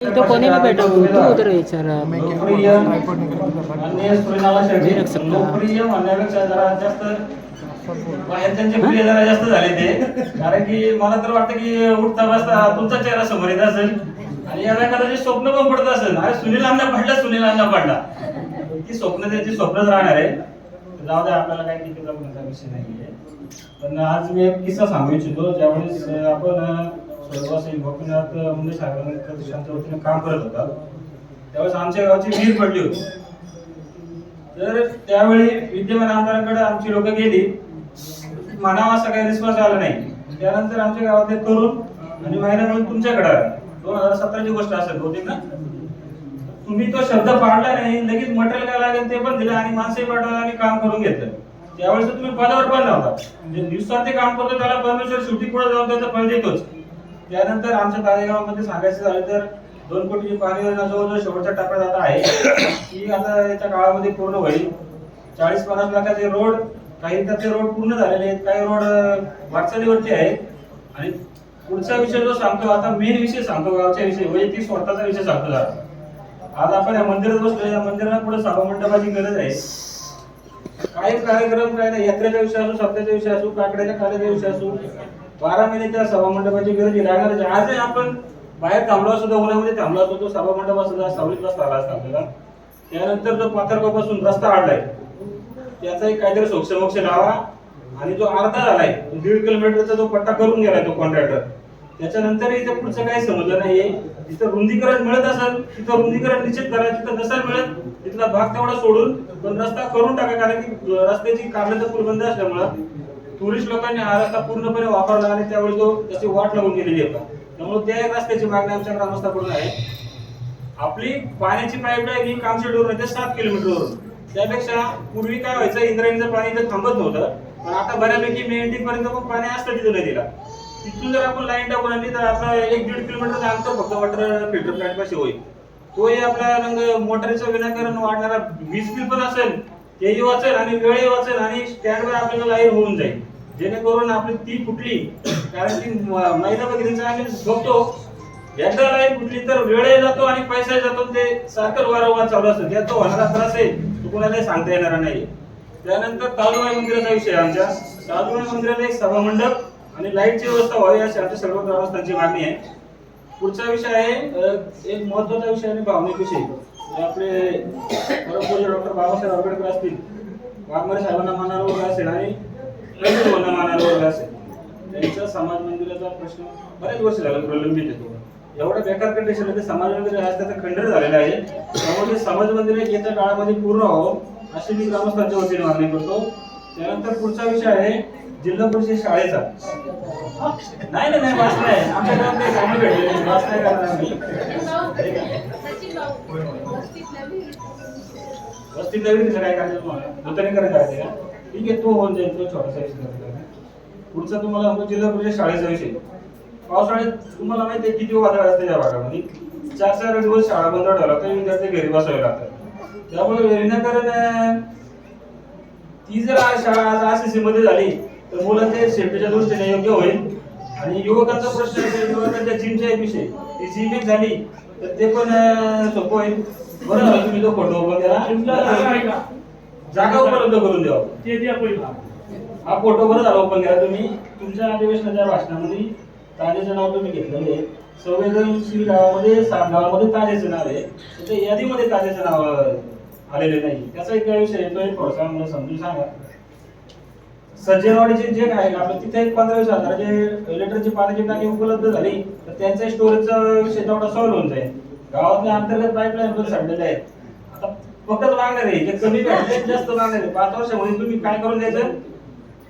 तो कोने में बैठा हूँ तू उधर है बेचारा लोकप्रिय अन्य सूर्यनारायण सकता. लोकप्रिय म्हणण्यापेक्षा जरा जास्त बाहेर प्रिय जरा जास्त झाले ते कारण की मला तर वाटतं की उठता बसता तुमचा चेहरा समोर येत असेल. आणि याला कदाचित स्वप्न पण पडत असेल अरे सुनील अण्णा पडला सुनील अण्णा पडला ती स्वप्न त्यांची स्वप्नच राहणार आहे जाऊ द्या आपल्याला काही किती विषय नाहीये. पण आज मी एक किस्सा सांगू इच्छितो ज्यावेळेस आपण अं, गोपीनाथ मुंडे साहेबांच्या वतीने काम करत होता. त्यावेळेस आमच्या गावाची विहीर पडली होती. तर त्यावेळी विद्यमान आमदारांकडे आमची लोक गेली. म्हणावा असा काही रिस्पॉन्स आला नाही. त्यानंतर आमच्या गावातले तरुण आणि महिला मिळून तुमच्याकडे दोन हजार सतराची गोष्ट असेल बहुतेक ना? तुम्ही तो शब्द पाडला नाही लगेच मटेरियल काय लागेल ते पण दिलं आणि माणसंही पाठवलं आणि काम करून घेतलं. त्यावेळेस तुम्ही पदावर पण नव्हता म्हणजे दिवसात ते काम करतो त्याला परमेश्वर शेवटी पुढे जाऊन त्याचा फळ देतोच. त्यानंतर आमच्या कार्यक्रमामध्ये सांगायचं झालं तर दोन कोटीची पाणी योजना जवळजवळ शेवटच्या टप्प्यात आता आहे. ती आता याच्या काळामध्ये पूर्ण होईल. चाळीस पन्नास लाखाचे रोड काही तर ते रोड पूर्ण झालेले आहेत काही रोड वाटचालीवरती आहेत. आणि पुढचा विषय जो सांगतो आता मेन विषय सांगतो गावच्या विषयी म्हणजे वैयक्तिक स्वतःचा विषय सांगतो जरा. आज आपण या मंदिरात बसलो या मंदिराला पुढे सभा मंडपाची गरज आहे. काही कार्यक्रम काय नाही यात्रेचा विषय असो सप्त्याचा विषय असो काकड्याच्या कार्याचा विषय असो बारा महिने त्या सभा मंडपाची गरज लागणारच आहे. आजही आपण बाहेर थांबलो सुद्धा उन्हामध्ये थांबलो असतो तो सभा मंडप सुद्धा सावलीत रस्ता आला असता आपल्याला. त्यानंतर जो पाथरगावपासून रस्ता आडलाय. त्याचाही काहीतरी सोक्षमोक्ष लावा. आणि जो अर्धा झालाय दीड किलोमीटरचा जो पट्टा करून गेलाय तो कॉन्ट्रॅक्टर त्याच्यानंतर इथं पुढचं काही समजलं नाहीये. जिथं रुंदीकरण मिळत असेल तिथं रुंदीकरण निश्चित करा तिथं नसेल मिळत तिथला भाग तेवढा सोडून पण रस्ता करून टाका कारण की रस्त्याची कारणाचा पूल बंद असल्यामुळं. टुरिस्ट लोकांनी हा रस्ता पूर्णपणे वापरला आणि त्यावेळी तो त्याची वाट लावून गेलेली होता त्यामुळे त्या एक रस्त्याची मागणी आमच्या ग्रामस्थाकडून आहे. आपली पाण्याची पाईपलाईन ही कामशेडवरून येते सात किलोमीटरवरून त्यापेक्षा पूर्वी काय व्हायचं इंद्रायणीचं पाणी इथं थांबत नव्हतं. पण आता बऱ्यापैकी मेंढी पर्यंत पण पाणी असतं तिथं नदीला. तिथून जर आपण लाईन टाकून आणली तर आपला एक दीड किलोमीटर अंतर फक्त वॉटर फिल्टर प्लॅन्ट पाशी होईल. तोही आपला रंग मोटरीचं विनाकारण वाढणारा वीज बिल पण असेल. तेही वाचेल आणि वेळही वाचेल आणि स्टँडवर आपल्याला लाईव्ह होऊन जाईल. जेणेकरून आपली ती फुटली कारण की महिला भगिनीचं आम्ही बघतो एकदा लाईव्ह फुटली तर वेळही जातो आणि पैसाही जातो ते सारखं वारंवार चालू असतं. त्यात तो होणारा त्रास आहे तो कोणालाही सांगता येणार नाही. त्यानंतर तालुबाई मंदिराचा विषय आमच्या ताजुबाई मंदिराला एक सभामंडप आणि लाईटची व्यवस्था व्हावी अशी आमच्या सर्व ग्रामस्थांची मागणी आहे. पुढचा विषय आहे एक महत्त्वाचा विषय आणि भावनिक विषय. आपले परमपूज्य डॉक्टर बाबासाहेब आंबेडकर असतील वाघमारे साहेबांना मानार वर्ग असेल आणि रवींद्र मानार वर्ग असेल त्यांचा समाज मंदिराचा प्रश्न बरेच वर्ष झाला प्रलंबित येतो एवढ्या बेकार कंडिशन समाज मंदिर आज त्याचा खंडर झालेला आहे. त्यामुळे ते समाज मंदिर येत्या काळामध्ये पूर्ण व्हावं अशी मी ग्रामस्थांच्या वतीने मागणी करतो. त्यानंतर पुढचा विषय आहे जिल्हा परिषद शाळेचा. नाही नाही नाही वाचलाय आमच्या गावात काही कामं भेटले वाच नाही करणार आम्ही वस्ती नवीन तिचं काय करायचं तुम्हाला? नूतनीकरण करायचं का? ठीक आहे तो होऊन जाईल तो छोटासा विषय पुढचा तुम्हाला सांगतो जिल्हा परिषद शाळेचा विषय. पावसाळ्यात तुम्हाला माहिती आहे किती वादळ असते या भागामध्ये? चार चार दिवस शाळा बंद ठेवला तर विद्यार्थी घरी बसावे लागतात. त्यामुळे विनाकारण ती जर आज शाळा आज सी मध्ये झाली तर मुलांच्या सेफ्टीच्या दृष्टीने योग्य होईल. आणि युवकांचा प्रश्न आहे युवकांच्या जिमचा एक विषय. ती जिम एक झाली तर ते पण सोपं होईल. बरं झालं तुम्ही तो फोटो ओपन केला जागा उपलब्ध करून द्यावा हा फोटो बरं झाला ओपन केला तुम्ही. तुमच्या अधिवेशनाच्या भाषणामध्ये ताजेचं नाव तुम्ही घेतलेलं आहे. संवेदनशील गावामध्ये सात गावामध्ये ताजेचं नाव आहे. तर ते यादीमध्ये ताजेचं नाव आलेले नाही. त्याचा एक विषय तो एक थोडासा मला समजून सांगा. सज्जनवाडीचे जे काय आपलं तिथे एक पंधरा वीस हजाराचे लिटरची पाण्याची टाकी उपलब्ध झाली तर त्यांच्या स्टोरेजचा विषय तेवढा सॉल्व्ह होऊन जाईल. गावातल्या अंतर्गत पाईपलाईन पण सडलेले आहेत. आता फक्त मागणार आहे. जे कमी भेटले जास्त मागणार आहे. पाच वर्षामध्ये तुम्ही काय करून द्यायचं?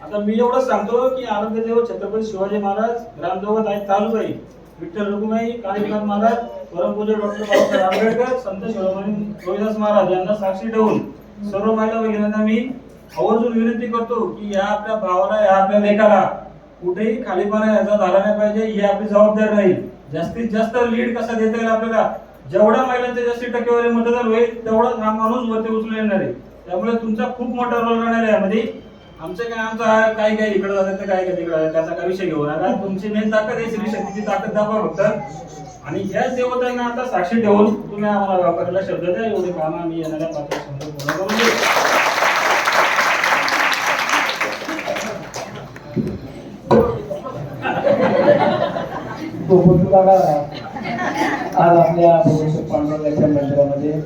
आता मी एवढंच सांगतो की आरोग्य देव छत्रपती शिवाजी महाराज ग्रामदेवत आहेत. तालुकाई विठ्ठल रघुमाई काळीनाथ महाराज परमपूज्य डॉक्टर बाबासाहेब आंबेडकर संत शिरोमणी रोहिदास महाराज यांना साक्षी ठेवून सर्व महिला भगिनींना मी आवर्जून विनंती करतो की या आपल्या भावाला या आपल्या लेखाला कुठेही खालीपणा याचा झाला नाही पाहिजे. ही आपली जबाबदारी राहील. जास्तीत जास्त लीड कसा देता येईल आपल्याला? जेवढ्या महिलांचे जास्ती टक्केवारी मतदान होईल तेवढाच हा माणूस वरती उचलून येणार आहे. त्यामुळे तुमचा खूप मोठा रोल राहणार आहे यामध्ये. आमचं काय आमचा काय काय इकडे जातात ते काय काय तिकडे त्याचा काय विषय घेऊ नका. तुमची मेन ताकद आहे श्री शक्तीची ताकद दाखवा फक्त. आणि ह्याच देवतांना आता साक्षी ठेवून तुम्ही आम्हाला वापरायला शब्द द्या. एवढे काम आम्ही येणाऱ्या पात्र वर्षामध्ये करून देऊ. आज आपल्या भगवंत पांडुरंगाच्या मंदिरामध्ये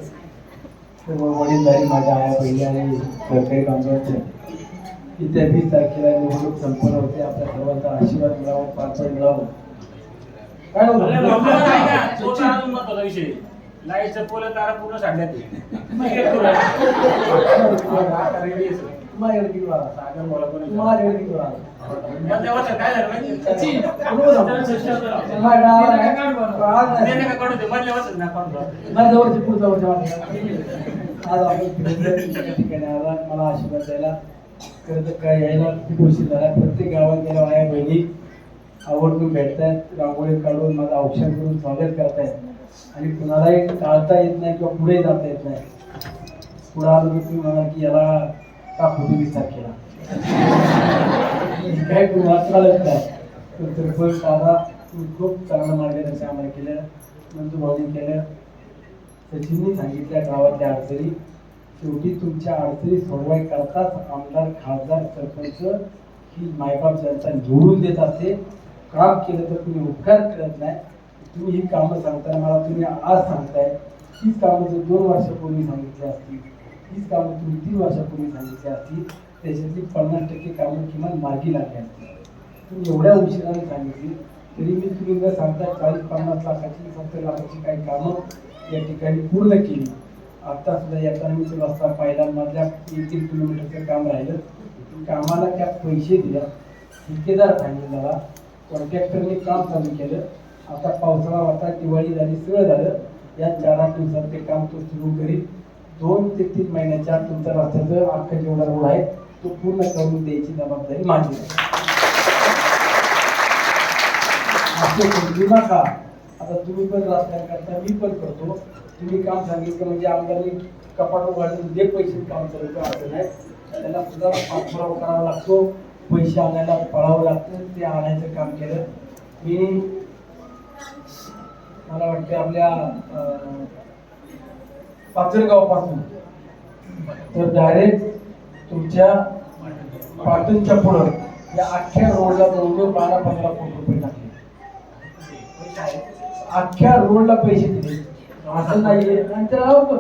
सर्व वडीलधारी माझ्या आया बहिणी आणि सरकारी कामगारांचे येत्या वीस तारखेला निवडणूक संपन्न होते. आपल्या सर्वांचा आशीर्वाद मिळावा पाठबळ मिळावं. काय विषय. लाईटचं पोल तारा पूर्ण साडल्यात. माझ्याकडे किती वेळा? सागर बोला कोणी माझ्याकडे किती वेळा? या देवाचं काय झालं माहिती मधल्या वर्षात पुढच्या मला आशीर्वाद द्यायला खरं तर काय यायला खूप उशीर झाला प्रत्येक गावात गेल्या माझ्या बहिणी आवडून भेटतायत रांगोळी काढून माझं औक्षण करून स्वागत करतायत आणि कुणालाही टाळता येत नाही किंवा पुढे जाता. येत नाही पुढे आलो की तुम्ही म्हणा की याला का फोटो विचार केला काय तुम्हाला कळत नाही तर सरपंच दादा खूप चांगलं मार्गदर्शन आम्हाला केलं नंतर भाऊनी केलं. सचिननी सांगितल्या गावातल्या अडचणी. शेवटी तुमच्या अडचणी सोडवाय करताच आमदार खासदार सरपंच ही मायबाप जनता निवडून देत असते. काम केलं तर तुम्ही उपकार करत नाही. तुम्ही ही कामं सांगताय मला तुम्ही आज सांगताय. हीच कामं जर दोन वर्षापूर्वी सांगितली असतील हीच कामं तुम्ही तीन वर्षापूर्वी सांगितली असती त्याच्यातली पन्नास टक्के कामं किमान मार्गी लागली असती तुम्ही एवढ्या उशिराने सांगितली तरी मी तुम्ही जर सांगता चाळीस पन्नास लाखाची सत्तर लाखाची काही कामं या ठिकाणी पूर्ण केली. आत्ता सुद्धा येताना मी तो रस्ता पाहिला मधल्या एक तीन किलोमीटरचं काम राहिलं. कामाला त्या पैसे दिल्या. ठेकेदार फायनल झाला कॉन्ट्रॅक्टरने काम चालू केलं. आता पावसाळा होता दिवाळी झाली सगळं झालं. या चार आठ दिवसात ते काम तो सुरू करीत दोन ते तीन महिन्याच्या तुमचं रस्त्याचं अख्खा जेवढा रोड आहे तो पूर्ण करून द्यायची जबाबदारी माझी असं समजू नका आता तुम्ही पण राजकारण करता मी पण करतो. तुम्ही काम सांगितलं म्हणजे आमदारांनी कपाट उघडून जे पैसे काम चालू असं नाही. त्याला सुद्धा पाठपुरावा करावा लागतो. पैसे आणायला पळावं लागतं. ते आणायचं काम केलं. मी मला वाटतं आपल्या अं, तर डायरेक्ट तुमच्या पाटणच्या पुढं या अख्ख्या रोडला जवळजवळ बारा पंधरा कोटी रुपये टाकले. अख्ख्या रोडला पैसे दिले. असं नाहीये. आणि त्याला पण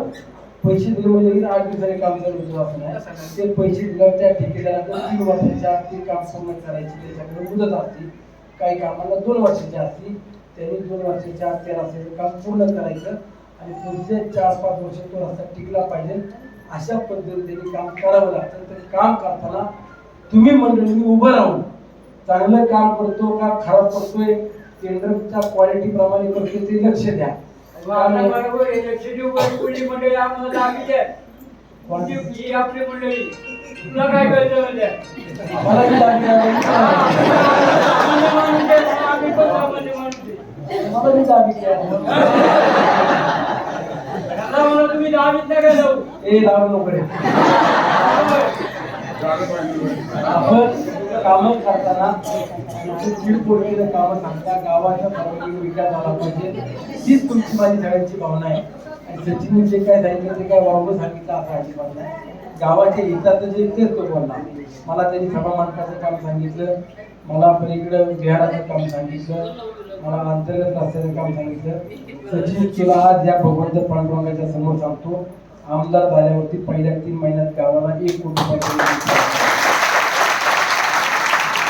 पैसे दिले म्हणजे आठ दिवसाने काम चालू होतं असं नाही ते पैसे दिल्यावर त्या ठेकेदाराला तीन वर्षाच्या आत ते काम पूर्ण करायची त्याच्याकडे मुदत असते. काही कामाला दोन वर्षाची असते त्यांनी दोन वर्षाच्या आत त्या रस्त्याचं काम पूर्ण करायचं. आणि पुढचे चार पाच वर्ष तो रस्ता टिकला पाहिजे. अशा पद्धतीने काम करावं लागतं. तर काम करताना तुम्ही मंडळींनी उभं राहून चांगलं काम करतो का खराब करतोय टेंडरच्या क्वालिटी प्रमाणे करतोय ते लक्ष द्या. मंडळी ही आपली मंडळी. तुला काय कळतं म्हणजे? मला तुम्ही दहावीत नका जाऊ. ए लावू नको आपण कामं करताना चिडपोडीचं कामं सांगता गावाच्या सर्वांगीण विकास झाला पाहिजे. हीच तुमची माझी सगळ्यांची भावना आहे. आणि सचिनने जे काय सांगितलं ते काय वावगं सांगितलं असं अजिबात नाही. गावाच्या हिताचं जे तेच तो बोलला. मला त्यांनी सभामानकाचं काम सांगितलं. मला पलीकडं बिहाराचं काम सांगितलं. मला अंतर्गत रस्त्याचं काम सांगितलं. सचिन तुला आज या भगवंत पांडुरंगाच्या समोर सांगतो. आमदार झाल्यावरती पहिल्या तीन महिन्यात गावाला एक कोटी रुपये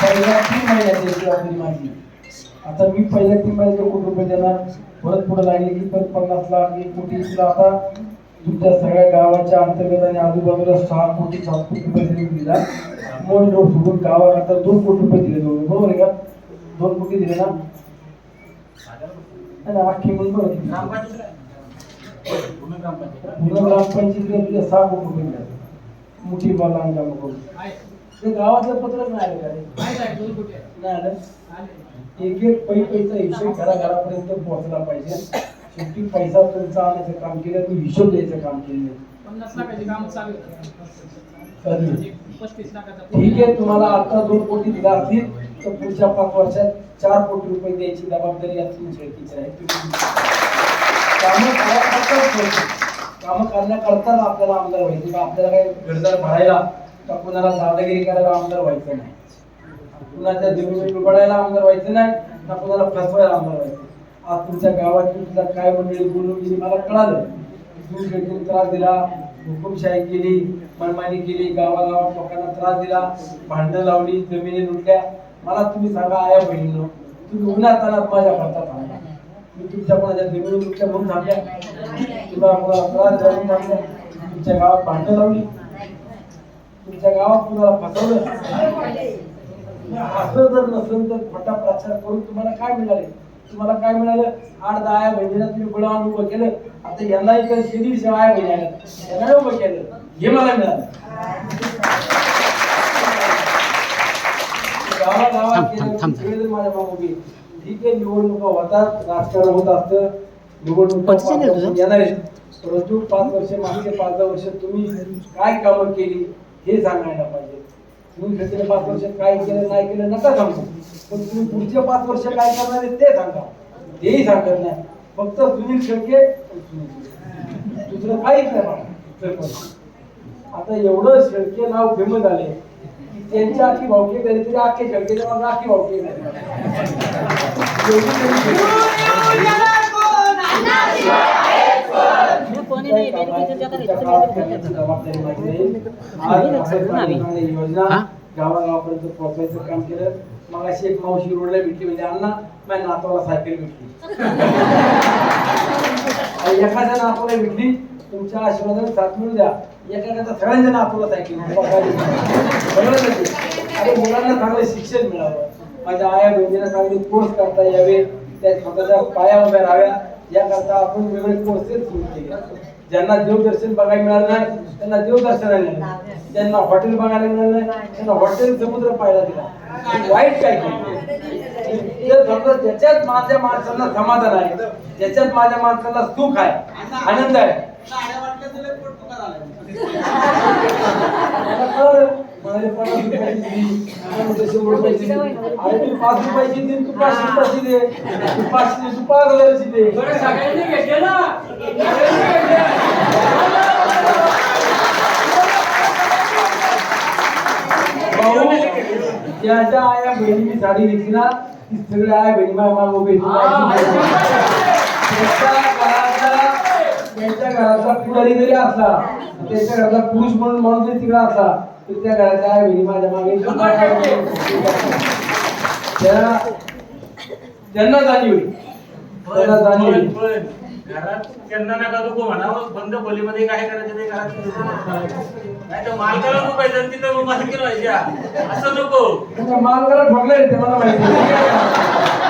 पहिल्या तीन महिन्यात याची आता मी पहिल्या तीन महिन्यात एक कोटी रुपये देणार परत पुढे लागले की परत पन्नास लाख एक कोटी आता तुमच्या सगळ्या गावाच्या अंतर्गत आणि आजूबाजूला सहा कोटी सात कोटी रुपये दिला. मोठ रोड सोडून गावात आता दोन कोटी रुपये दिले दोन बरोबर आहे का? दोन कोटी दिले ना? अख्खी म्हणून बरोबर पूर्ण ग्रामपंचायत पूर्ण सहा कोटी मोठी बाला आणि ते गावातलं पत्रच नाही आलं का रे? नाही आलं एक एक पै पैसा हिशोब घराघरापर्यंत पोहोचला पाहिजे शेवटी पैसा तुमचा आणायचं काम केलं तू हिशोब द्यायचं काम केलं ठीक आहे तुम्हाला आता दोन कोटी दिला असतील तर पुढच्या पाच वर्षात चार कोटी रुपये द्यायची जबाबदारी असली तुमच्या आहे कामं करण्याकरताच कामं करण्याकरताच आपल्याला आमदार व्हायचे. का आपल्याला काही घरदार भरायला का कुणाला दादागिरी करायला आमदार व्हायचं नाही. कुणाच्या जमिनी उघडायला आमदार व्हायचं नाही ना कुणाला फसवायला आमदार व्हायचं आज तुमच्या गावाची तुमच्या काय मंडळी बोलून गेली मला कळालं. तुम्ही त्रास दिला हुकुमशाही केली मनमानी केली गावागावात लोकांना त्रास दिला भांडणं लावली जमिनी लुटल्या. मला तुम्ही सांगा आया बहिणीनं तुम्ही उन्हात माझ्या भारतात आणला मी तुमच्या कोणाच्या लुटल्या म्हणून थांबल्या तुला मला त्रास म्हणून थांबल्या तुमच्या गावात भांडणं लावली. तुमच्या गावात कुणाला फसवलं? असं जर नसेल तर खोटा प्रचार करून तुम्हाला काय मिळाले? तुम्हाला काय मिळालं? आठ दहा बहिणीला तुम्ही गुलाम उभं केलं. आता यांना दीडशे आया बहिणी आल्या त्यांना उभं केलं. हे मला मिळालं. गावागावात माझ्या उभे. ठीक आहे निवडणुका होतात राजकारण होत असतं. निवडणुका? येणार आहेत. परंतु पाच वर्ष मागचे पाच दहा वर्ष तुम्ही काय कामं केली हे सांगायला पाहिजे. तुम्ही घेतलेल्या पाच वर्ष काय केलं नाही केलं नका सांगू. पण तुम्ही पुढचे पाच वर्ष काय करणार आहे ते सांगा. तेही सांगत नाही. फक्त सुनील शेळके. दुसरं काहीच नाही. आता एवढं शेळके नाव फेमस झाले. की त्यांच्या आखी भावके तरी तरी आखे शेळकेच्या मग आखी भावके योजना? गावागावापर्यंत पोहोचवायचं काम केलं मग अशी एक मावशी रोडला भेटली म्हणजे अण्णा माझ्या नातवाला सायकल भेटली आणि एखाद्या नातवाला भेटली तुमच्या आशीर्वादाने साथ मिळू द्या. एकमेकांचा सगळ्यांच्या नातवाला सायकल आणि मुलांना चांगलं शिक्षण मिळावं. माझ्या आया बहिणीला चांगले कोर्स करता यावे. त्या स्वतःच्या पाया उभ्या राहाव्या. याकरता आपण वेगळे कोर्सेस सुरू केले. ज्यांना देवदर्शन बघायला मिळालं नाही त्यांना देवदर्शनाला नेलं त्यांना हॉटेल बघायला मिळालं नाही त्यांना हॉटेल समुद्र पाहायला दिला. वाईट काय समजा ज्याच्यात माझ्या माणसाला समाधान आहे ज्याच्यात माझ्या माणसाला सुख आहे आनंद आहे. मला कळलं. मला पन्नास रुपयाची दिली, मला तशी रुपयाची दिली. अरे तू पाच रुपयाची दे तू पाचशे रुपयाची दे तू पाचशे दे, तू पाच हजाराची दे बरं सगळ्यांनी घेतले ना सगळ्यांनी घेतले. भाऊ ज्याच्या आया साडी घेतली ना ती सगळ्या आया बहिणी माझ्या मागे उभी. त्याच्या त्यांच्या घराचा पुढारी जरी असला त्याच्या घराचा पुरुष म्हणून माणूस जरी तिकडे असला तर त्या घराच्या बहिणी माझ्या मागे त्या त्यांना जाणीव आहे. त्यांना जाणीव आहे. घरात त्यांना नका नको म्हणावं बंद खोलीमध्ये काय करायचं ते घरात नाही तर मालकाला तिथं मालकी व्हायच्या असं नको मालकाला ठोकलंय ते मला माहिती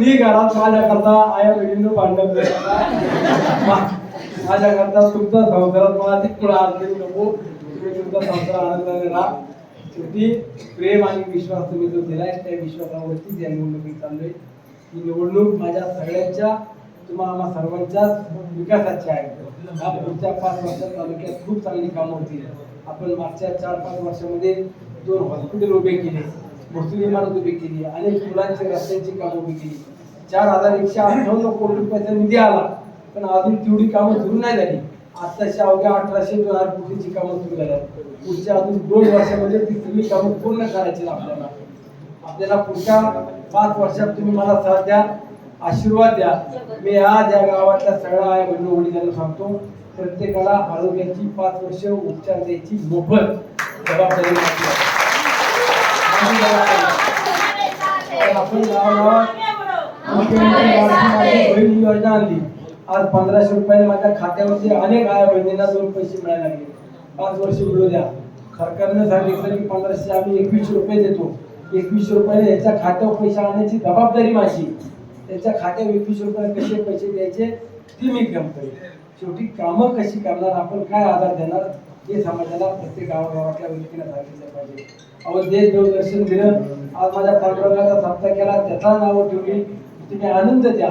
मी घरात माझ्याकरता आया बहिणीनं भांडण माझ्याकरता तुमचा संसारात मला तिकडं अडचणी नको? तुम्ही तुमचा संसार आनंदाने राहा शेवटी प्रेम आणि विश्वास तुम्ही जो दिलाय त्या विश्वासावरतीच या निवडणुकीत चाललोय. ही निवडणूक माझ्या सगळ्यांच्या तुम्हा आम्हा सर्वांच्याच विकासाची आहे. हा पुढच्या पाच वर्षात तालुक्यात खूप चांगली कामं होतील. आपण मागच्या चार पाच वर्षामध्ये दोन हॉस्पिटल उभे केले मुस्लिम इमारत उभी केली अनेक मुलांची रस्त्यांची कामं उभी केली. चार हजार एकशे अठ्ठावन्न कोटी रुपयाचा निधी आला. पण अजून तेवढी कामं सुरू नाही झाली. आताच्या अवघ्या अठराशे दोन हजार कोटीची कामं सुरू झाल्यात पुढच्या अजून दोन वर्षामध्ये ती सगळी कामं पूर्ण करायची आपल्याला. आपल्याला पुढच्या पाच वर्षात तुम्ही मला साथ द्या आशीर्वाद द्या. मी आज या गावातल्या सगळ्या आया बहिणी वडिलांना सांगतो प्रत्येकाला आरोग्याची पाच वर्ष उपचार द्यायची मोफत जबाबदारी आपण गावागावात बहीण योजना आणली आज पंधराशे रुपयाने माझ्या खात्यावरती अनेक आया बहिणींना दोन पैसे मिळायला लागले पाच वर्ष मिळू द्या सरकारने सांगितलं की पंधराशे आम्ही एकवीसशे रुपये देतो एकवीसशे रुपयाने याच्या खात्यावर पैसे आणण्याची जबाबदारी माझी त्याच्या खात्यावर एकवीसशे रुपये कसे पैसे द्यायचे ती मी काम करेन शेवटी कामं कशी करणार आपण काय आधार देणार हे समाजाला प्रत्येक गावागावातल्या व्यक्तीला सांगितलं पाहिजे अहो देश देवदर्शन दिलं आज माझ्या पांडुरंगाचा सप्ताह केला. त्याचा नाव ठेवली तुम्ही आनंद द्या.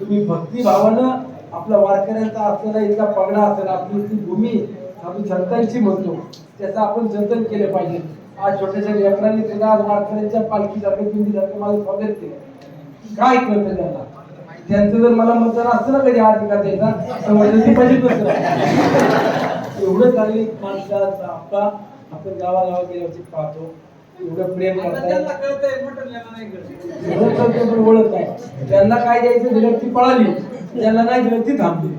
तुम्ही भक्तिभावानं आपल्या वारकऱ्यांचा असलेला इथला पगडा असेल आपली ती भूमी आपली संतांची म्हणतो त्याचं आपण जतन केलं पाहिजे. आज छोट्याशा लेकरांनी सुद्धा आज वारकऱ्यांच्या पालखीसारखं पिंडीसारखं माझं स्वागत केलं. काय कळतं त्यांना? त्यांचं जर मला मतदान असतं ना कधी आज का द्यायचा तर पाहिजे एवढं चांगली माणसाचा आपला आपण गावागावात गेल्यावरती पाहतो एवढं प्रेम करताय. एवढं कळतं पण ओळख नाही त्यांना काय द्यायचं दिलं ती पळाली. ज्यांना नाही दिलं ती थांबली.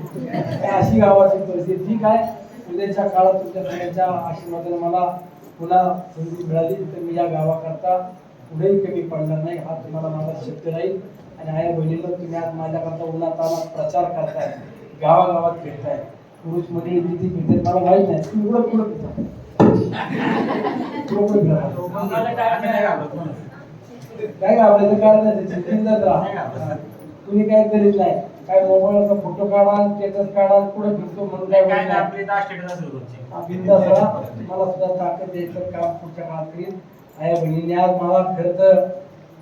अशी गावाची परिस्थिती. ठीक आहे. उद्याच्या काळात तुमच्या सगळ्यांच्या आशीर्वादाने मला पुन्हा संधी मिळाली. तर मी या गावाकरता पुढेही कमी पडणार नाही. हा तुम्हाला माझा शब्द राहील. आणि आया बहिणीला तुम्ही आज माझ्याकरता उन्हातानात प्रचार करताय. गावागावात फिरताय. पुरुष मंडळी किती मला माहीत नाही. तुम्ही कुठं कुठं फिरता काय काय घाबरायचं कारण नाही चिंतेत राहा तुम्ही काय करीत नाही काय मोबाईलचा फोटो काढा स्टेटस काढा कुठे फिरतो म्हणून काय काय आपली दहा स्टेटस असेल रोजची सुद्धा ताकद द्यायचं काम पुढच्या काळात करीन आया बहिणीने आज मला खरं तर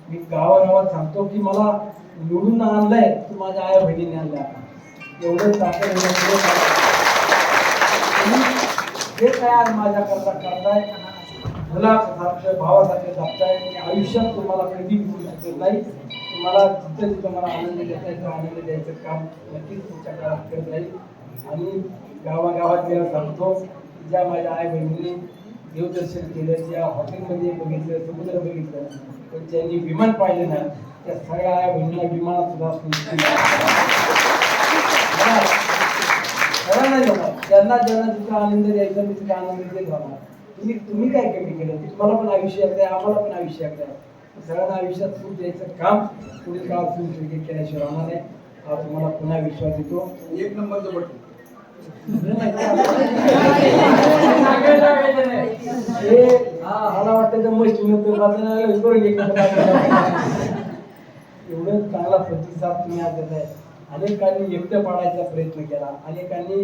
मी गावागावात सांगतो की मला निवडून आणलंय तू माझ्या आया बहिणीने आणलं एवढं ताकद. हे जे काय आज माझ्याकरता करताय मुलासारखं भावासारखं जपताय मी आयुष्यात तुम्हाला कधी विसरू शकत नाही. तुम्हाला जिथं जिथं मला आनंद देता येतो आनंद द्यायचं काम नक्कीच तुमच्या काळात करत राहील. आणि गावागावात मी सांगतो ज्या माझ्या आई बहिणींनी देवदर्शन केलं ज्या हॉटेलमध्ये बघितलं समुद्र बघितलं पण ज्यांनी विमान पाहिलं नाही त्या सगळ्या आई बहिणीला विमानात सुद्धा नाही ज्यांना ज्यांना तिथं आनंद द्यायचा मी तिथं आनंद देत राहणार तुम्ही तुम्ही काय कमी केलं? तुम्हाला पण आयुष्यात आहे आम्हाला पण आयुष्यात आहे. सगळ्यांना आयुष्यात सुख द्यायचं काम पुढील काळात सुरू क्रिकेट केल्याशिवाय राहणार नाही. हा तुम्हाला पुन्हा विश्वास देतो. एक नंबरचं बटन. हे हा मला वाटतं तर मस्त. एवढं चांगला प्रतिसाद तुम्ही आज देताय. अनेकांनी एकटं पाडायचा प्रयत्न केला. अनेकांनी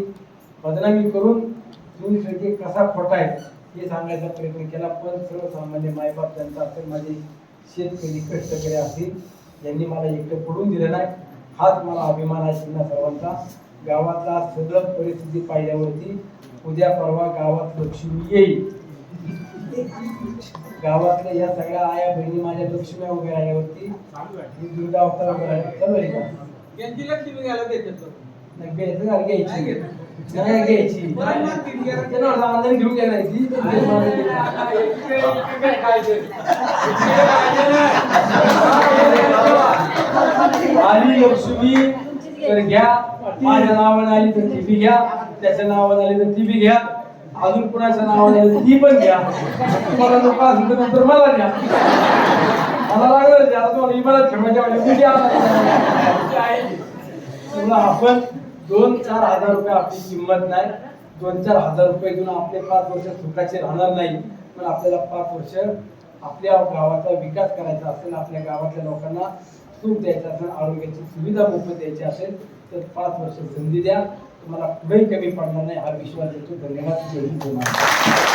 बदनामी करून तुम्ही सगळे कसा खोटा आहे हे सांगायचा प्रयत्न केला. पण सर्वसामान्य मायबाप त्यांचा असेल माझे शेतकरी कष्टकरी असतील यांनी मला एकटं पडून दिलं नाही. हाच मला अभिमान आहे तुम्हा सर्वांचा गावातला सगळं परिस्थिती पाहिल्यावरती उद्या परवा गावात लक्ष्मी येईल. गावातल्या या सगळ्या आया बहिणी माझ्या लक्ष्मी उभ्या राहिल्यावरती ही दुर्गा अवतार नाही, घ्यायचं? घ्यायची. नाही घ्यायची. घ्या. ऑनलाईन घेऊन घ्या मला- आली लक्ष्मी तर घ्या. माझ्या नावाने आली तर ती बी घ्या. त्याच्या नावाने आली तर ती बी घ्या. अजून कुणाच्या नावाने आली तर ती पण घ्या. तुम्हाला लोक तर नंतर मला द्या मला लागलं द्या तुम्हाला इमारत ठेवायच्या वेळेला मी द्या. तेवढं आपण दोन चार हजार रुपये आपली किंमत नाही. दोन चार हजार रुपये घेऊन आपले पाच वर्ष सुखाचे राहणार नाही. पण आपल्याला पाच वर्ष आपल्या गावाचा विकास करायचा असेल आपल्या गावातल्या लोकांना सुख द्यायचं असेल आरोग्याची सुविधा मोफत द्यायची असेल तर पाच वर्ष संधी द्या. तुम्हाला कुठेही कमी पडणार नाही. हा विश्वास देतो. धन्यवाद.